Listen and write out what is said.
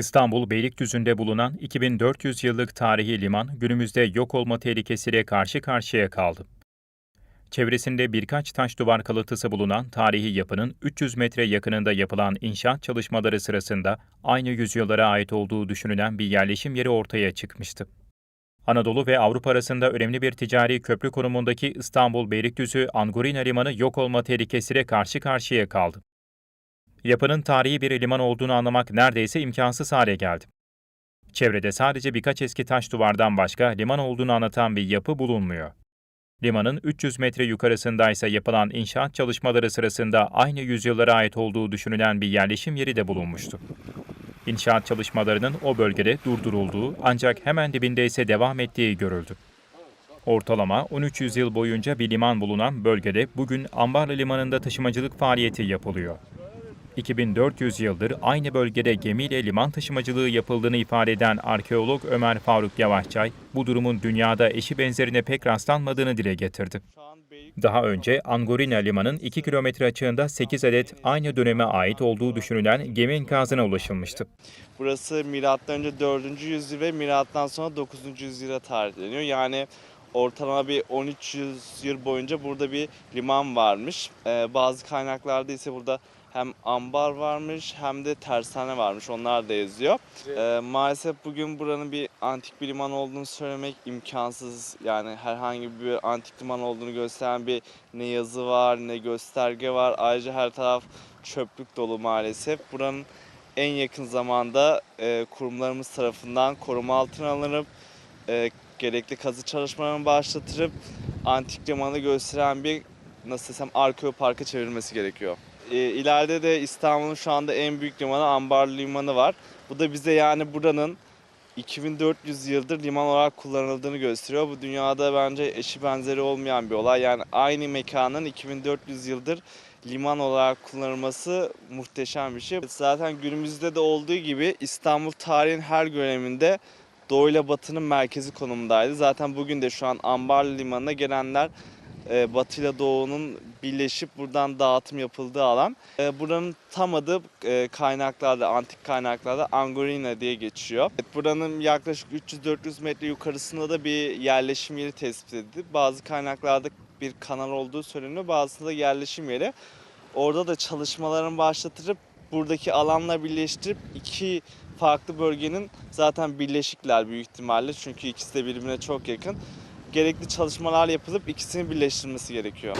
İstanbul Beylikdüzü'nde bulunan 2400 yıllık tarihi liman günümüzde yok olma tehlikesiyle karşı karşıya kaldı. Çevresinde birkaç taş duvar kalıntısı bulunan tarihi yapının 300 metre yakınında yapılan inşaat çalışmaları sırasında aynı yüzyıllara ait olduğu düşünülen bir yerleşim yeri ortaya çıkmıştı. Anadolu ve Avrupa arasında önemli bir ticari köprü konumundaki İstanbul Beylikdüzü Angorina Limanı yok olma tehlikesiyle karşı karşıya kaldı. Yapının tarihi bir liman olduğunu anlamak neredeyse imkansız hale geldi. Çevrede sadece birkaç eski taş duvardan başka liman olduğunu anlatan bir yapı bulunmuyor. Limanın 300 metre yukarısındaysa yapılan inşaat çalışmaları sırasında aynı yüzyıllara ait olduğu düşünülen bir yerleşim yeri de bulunmuştu. İnşaat çalışmalarının o bölgede durdurulduğu ancak hemen dibinde ise devam ettiği görüldü. Ortalama 13 yüzyıl boyunca bir liman bulunan bölgede bugün Ambarlı Limanı'nda taşımacılık faaliyeti yapılıyor. 2400 yıldır aynı bölgede gemiyle liman taşımacılığı yapıldığını ifade eden arkeolog Ömer Faruk Yavaşçay, bu durumun dünyada eşi benzerine pek rastlanmadığını dile getirdi. Daha önce Angorina Limanı'nın 2 kilometre açığında 8 adet aynı döneme ait olduğu düşünülen gemi enkazına ulaşılmıştı. Burası milattan önce 4. yüzyıl ve milattan sonra 9. yüzyıla tarihleniyor. Yani ortalama bir 1300 yıl boyunca burada bir liman varmış. Ee, bazı kaynaklarda ise burada hem ambar varmış hem de tersane varmış. Onlar da yazıyor. Ee, maalesef bugün buranın bir antik bir liman olduğunu söylemek imkansız. Yani herhangi bir antik liman olduğunu gösteren bir ne yazı var ne gösterge var. Ayrıca her taraf çöplük dolu maalesef. Buranın en yakın zamanda e, kurumlarımız tarafından koruma altına alınıp e, gerekli kazı çalışmalarını başlatılıp antik limanı gösteren bir nasıl desem arkeoparka çevrilmesi gerekiyor. E, ileride de İstanbul'un şu anda en büyük limanı Ambarlı Limanı var. Bu da bize yani buranın 2400 yıldır liman olarak kullanıldığını gösteriyor. Bu dünyada bence eşi benzeri olmayan bir olay. Yani aynı mekanın 2400 yıldır liman olarak kullanılması muhteşem bir şey. Zaten günümüzde de olduğu gibi İstanbul tarihin her döneminde Doğu ile Batı'nın merkezi konumundaydı. Zaten bugün de şu an Ambarlı Limanı'na gelenler e, Batı ile Doğu'nun birleşip buradan dağıtım yapıldığı alan. E, Buranın tam adı e, kaynaklarda, antik kaynaklarda Angorina diye geçiyor. Evet, Buranın yaklaşık 300-400 metre yukarısında da bir yerleşim yeri tespit edildi. Bazı kaynaklarda bir kanal olduğu söyleniyor, bazısında da yerleşim yeri. Orada da çalışmaların başlatılıp buradaki alanla birleştirip iki farklı bölgenin zaten birleşikler büyük ihtimalle çünkü ikisi de birbirine çok yakın gerekli çalışmalar yapılıp ikisini birleştirmesi gerekiyor.